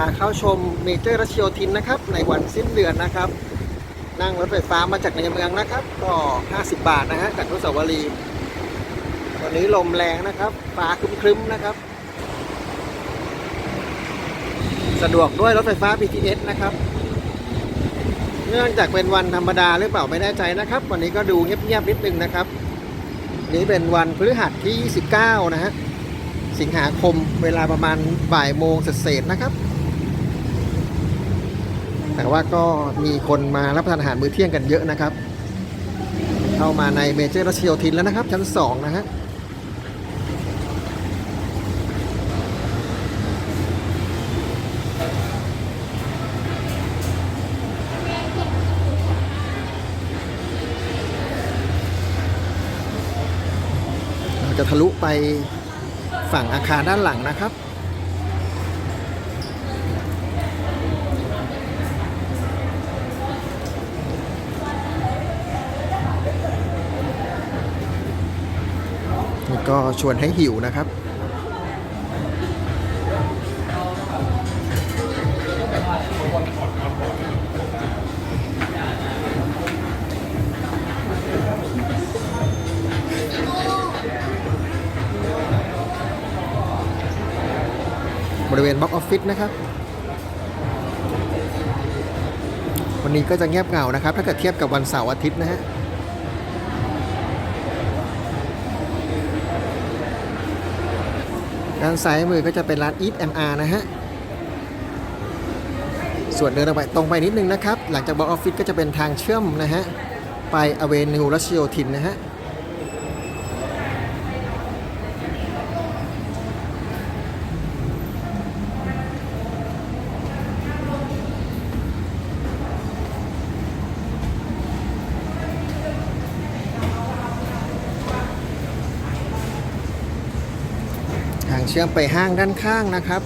าเข้าชมเมเจอร์รัชโยธินนะครับ ในวันสิ้นเดือนนะครับ นั่งรถไฟฟ้ามาจากในเมืองนะครับ ก็ 50 บาทนะฮะจากอนุสาวรีย์วันนี้ลมแรงนะครับ ฟ้าครึ้มๆนะครับ สะดวกด้วยรถไฟฟ้า BTS นะครับ เนื่องจากเป็นวันธรรมดาหรือเปล่าไม่แน่ใจนะครับ วันนี้ก็ดูเงียบๆนิดนึงนะครับ นี้เป็นวันพฤหัสที่ 29 นะฮะสิงหาคมเวลาประมาณบ่ายโมงเศษนะครับ แต่ว่าก็มีคนมารับประทานอาหารมื้อเที่ยงกันเยอะนะครับ เข้ามาในเมเจอร์รัชโยธินแล้วนะครับ ชั้น 2 นะฮะจะทะลุไปฝั่งอาคารด้านหลังนะครับ ก็ชวนให้หิวนะครับ บริเวณบ็อกออฟฟิศนะครับ วันนี้ก็จะเงียบเหงานะครับ ถ้าเกิดเทียบกับวันเสาร์อาทิตย์นะฮะ ด้านซ้ายมือก็จะเป็นร้าน Eat MR นะฮะ ส่วนเดินออกไปตรงไปนิดนึงนะครับ หลังจากบ็อกออฟฟิศก็จะเป็นทางเชื่อมนะฮะ ไปอเวนิวรัชโยธินนะฮะ เชื่อมไปห้างด้านข้างนะครับ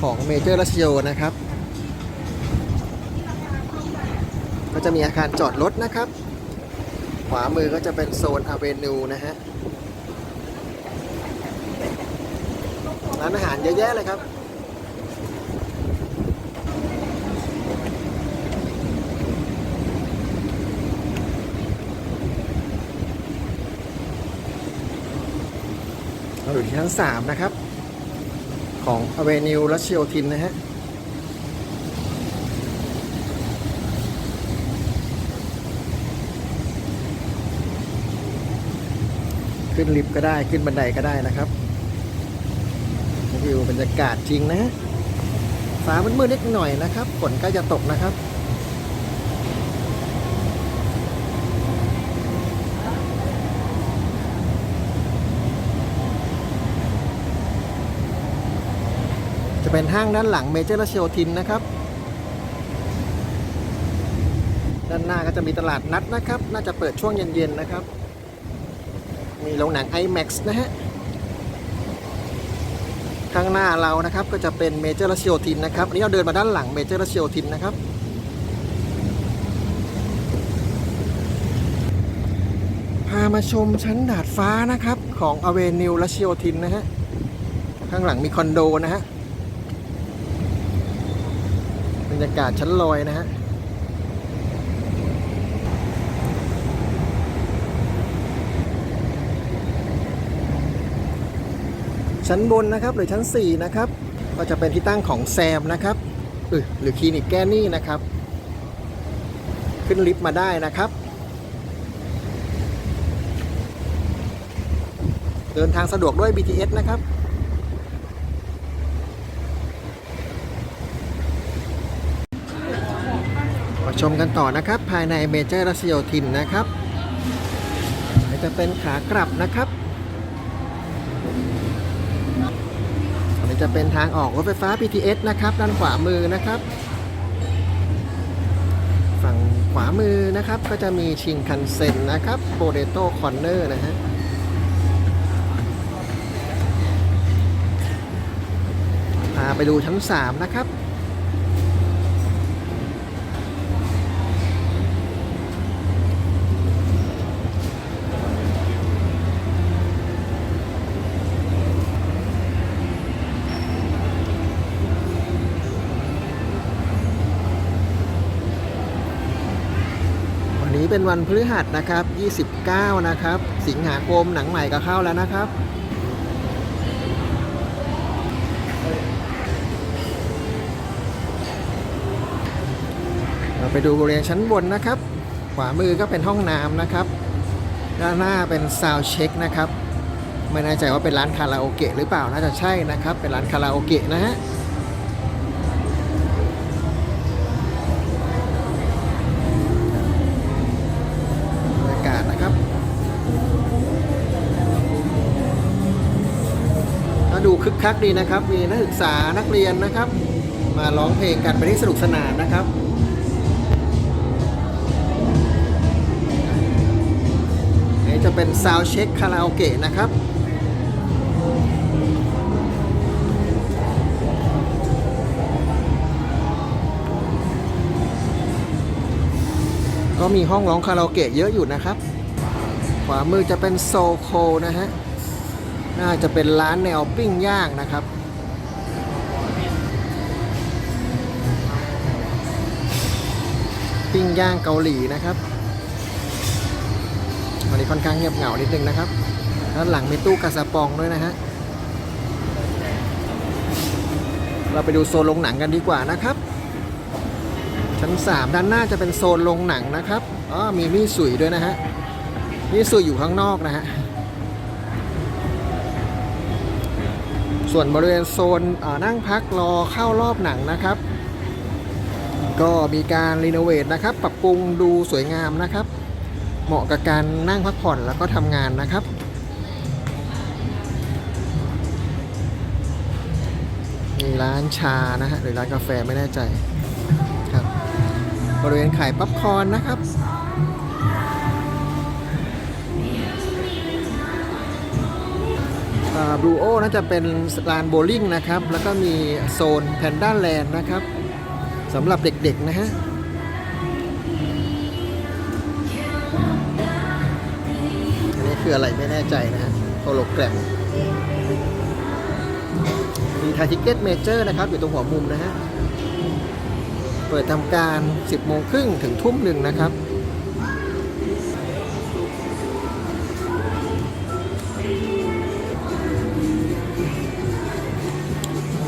ของเมเจอร์รัชโยนะครับ ก็จะมีอาคารจอดรถนะครับ ขวามือก็จะเป็นโซนอเวนิวนะฮะร้านอาหารเยอะแยะเลยครับ อยู่ที่ชั้น3นะครับ ของ Avenue รัชโยธินนะฮะขึ้นลิฟต์ก็ได้ขึ้นบันไดก็ได้นะครับวิวบรรยากาศจริงนะฮะฟ้ามืดๆนิดหน่อยนะครับฝนกล้จะตกนะครับ เป็นห้างด้านหลังเมเจอร์รัชโยธินนะครับ ด้านหน้าก็จะมีตลาดนัดนะครับ น่าจะเปิดช่วงเย็นๆนะครับ มีโรงหนัง IMAX นะฮะ ข้างหน้าเรานะครับก็จะเป็นเมเจอร์รัชโยธินนะครับ อันนี้เราเดินมาด้านหลังเมเจอร์รัชโยธินนะครับพามาชมชั้นดาดฟ้านะครับ ของอเวนิวรัชโยธินนะฮะ ข้างหลังมีคอนโดนะฮะ บ รรยากาศชั้นลอยนะฮะชั้นบนนะครับหรือชั้น 4 นะครับ ก็จะเป็นที่ตั้งของแซมนะครับหรือคลินิกแก้หนี้นะครับ ขึ้นลิฟต์มาได้นะครับ เดินทางสะดวกด้วย BTS นะครับ มาชมกันต่อนะครับ ภายในเมเจอร์รัชโยธินนะครับจะเป็นขากลับนะครับอันนี้จะเป็นทางออกรถไฟฟ้า BTS นะครับ ด้านขวามือนะครับ ฝั่งขวามือนะครับ ก็จะมีชิงคันเซ็นนะครับโ o เ a โต้คอนเนอร์นะฮะพาไปดูชั้น 3 นะครับ เป็นวันพฤหัสนะครับ 29 นะครับ สิงหาคมหนังใหม่ก็เข้าแล้วนะครับ เราไปดูบริเวณชั้นบนนะครับ ขวามือก็เป็นห้องน้ำนะครับ ด้านหน้าเป็นซาวเช็คนะครับ ไม่แน่ใจว่าเป็นร้านคาราโอเกะหรือเปล่า น่าจะใช่นะครับ เป็นร้านคาราโอเกะนะฮะ ดูคึกคักดีนะครับ มีนักศึกษานักเรียนนะครับ มาร้องเพลงกันไปที่สนุกสนานนะครับนี่จะเป็นซาวเช็คคาราโอเกะนะครับก็มีห้องร้องคาราโอเกะเยอะอยู่นะครับ ขวามือจะเป็นโซโคนะฮะ น่าจะเป็นร้านแนวปิ้งย่างนะครับ ปิ้งย่างเกาหลีนะครับวันนี้ค่อนข้างเงียบเหงานิดนึงนะครับด้านหลังมีตู้กาสปองด้วยนะฮะเราไปดูโซนโรงหนังกันดีกว่านะครับ ชั้น 3 ด้านหน้าจะเป็นโซนโรงหนังนะครับอ๋อมีมีสุยด้วยนะฮะมีสุยอยู่ข้างนอกนะฮะ ส่วนบริเวณโซนนั่งพักรอเข้ารอบหนังนะครับ ก็มีการรีโนเวทนะครับ ปรับปรุงดูสวยงามนะครับ เหมาะกับการนั่งพักผ่อนแล้วก็ทำงานนะครับมีร้านชานะฮะหรือร้านกาแฟไม่แน่ใจครับบริเวณขายป๊อปคอร์นนะครับ บลูโอน่าจะเป็นลานโบว์ลิ่งนะครับ แล้วก็มีโซนแพนด้าแลนด์นะครับสำหรับเด็กๆนะฮะอันนี้คืออะไรไม่แน่ใจนะฮะโฮโลแกรมมีไทยทิเก็ตเมเจอร์นะครับ อยู่ตรงหัวมุมนะฮะ เปิดทำการ 10โมงครึ่งถึงทุ่มหนึ่งนะครับ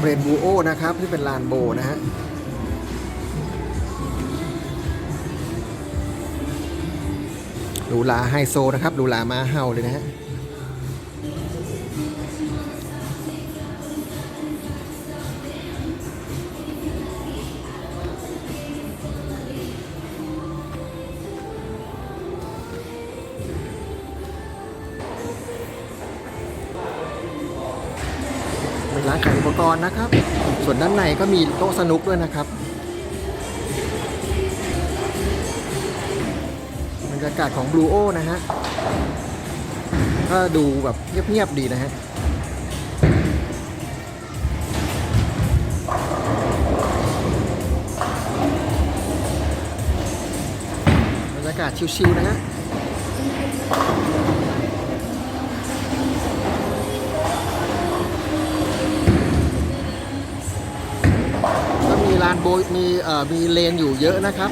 รนบูโอนะครับที่เป็นลานโบนะฮะดูลาไฮโซนะครับดูลามาเฮาเลยนะฮะ เป็นร้านขายอุปกรณ์นะครับ ส่วนด้านในก็มีโต๊ะสนุกด้วยนะครับบรรยากาศของ Blue O นะฮะก็ดูแบบเงียบๆดีนะฮะบรรยากาศชิวๆนะฮะ โบมีเอ่อมีเลนอยู่เยอะนะครับ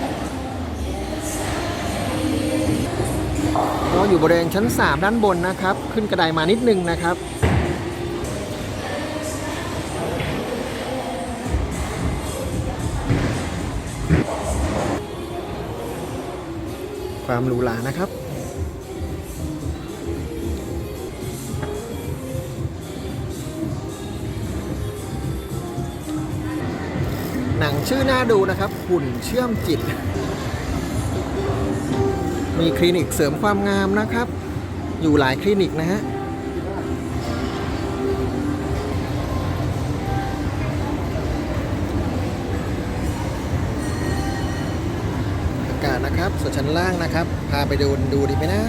ก็อยู่บริเวณชั้น 3 ด้านบนนะครับ ขึ้นกระไดมานิดนึงนะครับความหรูหรานะครับ ชื่อน่าดูนะครับหุ่นเชื่อมจิต มีคลินิกเสริมความงามนะครับ อยู่หลายคลินิกนะฮะอากาศนะครับส่วนชั้นล่างนะครับ พาไปดูดูดีไหมนะ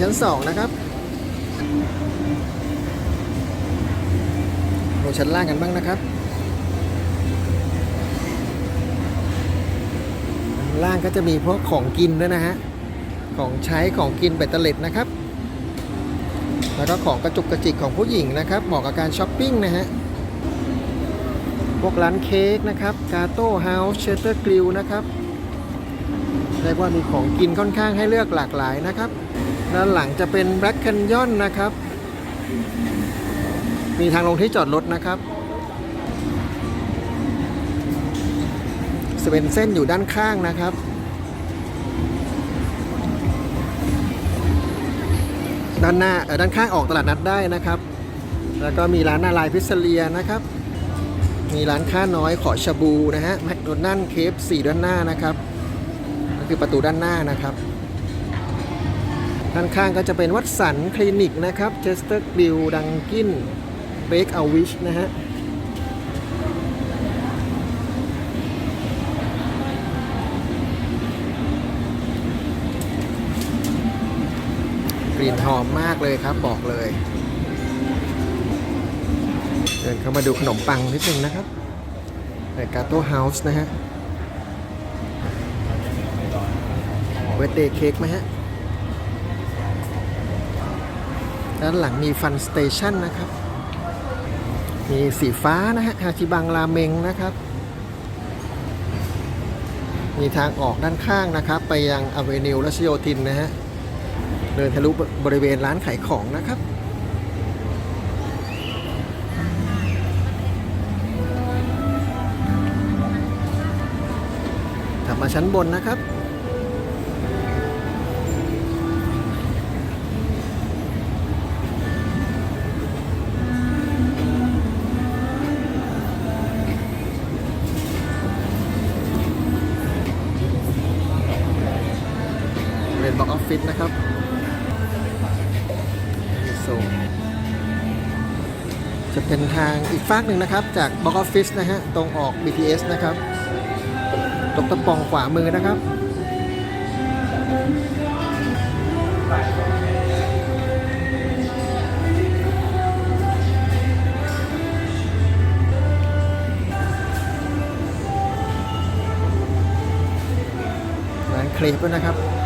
ชั้นสองนะครับลงชั้นล่างกันบ้างนะครับ ล่างก็จะมีพวกของกินด้วยนะฮะ ของใช้ของกินเบ็ดเตล็ดนะครับ แล้วก็ของกระจุกกระจิกของผู้หญิงนะครับ เหมาะกับการช้อปปิ้งนะฮะ พวกร้านเค้กนะครับ กาโต้เฮาส์เชสเตอร์กริลนะครับเรียกว่ามีของกินค่อนข้างให้เลือกหลากหลายนะครับ ด้านหลังจะเป็นแบล็ก a คนยอนนะครับ มีทางลงที่จอดรถนะครับสเวนเส้นอยู่ด้านข้างนะครับ ด้านหน้าเออด้านข้างออกตลาดนัดได้นะครับ แล้วก็มีร้านนาลายพิซซเลียนะครับ มีร้านค้าน้อยขอชบูนะฮะแมคโดนัลล์เคฟสี่ด้านหน้านะครับนั่นคือประตูด้านหน้านะครับ ด้านข้างก็จะเป็นวัดสันคลินิกนะครับเชสเตอร์กริลดังกินเบคเอาวิชนะฮะกลิ่นหอมมากเลยครับบอกเลย เดินเข้ามาดูขนมปังนิดนึงนะครับกาโต้เฮาส์นะฮะเวทเดย์เค้กไหมฮะ ด้านหลังมีฟันสเตชันนะครับ มีสีฟ้านะฮะฮาจิบังราเมงนะครับ มีทางออกด้านข้างนะครับ ไปยังอเวนิวรัชโยธินนะฮะ เดินทะลุบริเวณร้านขายของนะครับกลับมาชั้นบนนะครับ โซจะเป็นทางอีกฟากหนึ่งนะครับ จากบ็อกออฟฟิศนะฮะ ตรงออก BTS นะครับ ตกตะปองขวามือนะครับร้านเครปนะครับ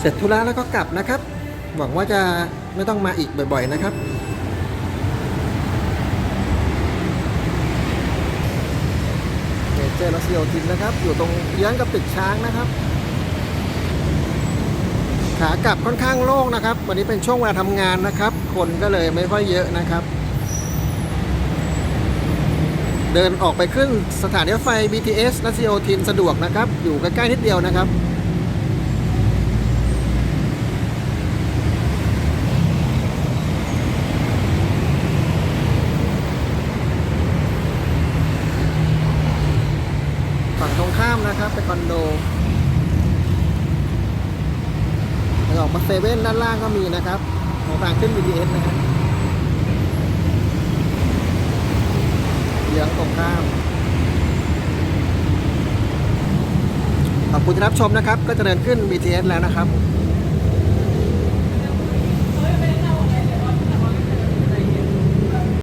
เสร็จธุระแล้วก็กลับนะครับ หวังว่าจะไม่ต้องมาอีกบ่อย ๆ นะครับเมเจอร์รัสโยธินนะครับ อยู่ตรงเยื้องกับตึกช้างนะครับ ขากลับค่อนข้างโล่งนะครับ วันนี้เป็นช่วงเวลาทำงานนะครับ คนก็เลยไม่ค่อยเยอะนะครับ เดินออกไปขึ้นสถานีรถไฟ BTS รัชโยธินสะดวกนะครับ อยู่ใกล้ๆนิดเดียวนะครับ ฝั่งตรงข้ามนะครับ เป็นคอนโดแล้วออกมาเซเว่นด้านล่างก็มีนะครับของทางขึ้น BTS นะครับเลี้ยงตรงข้าม ขอบคุณที่รับชมนะครับ ก็จะเดินขึ้น BTS แล้วนะครับ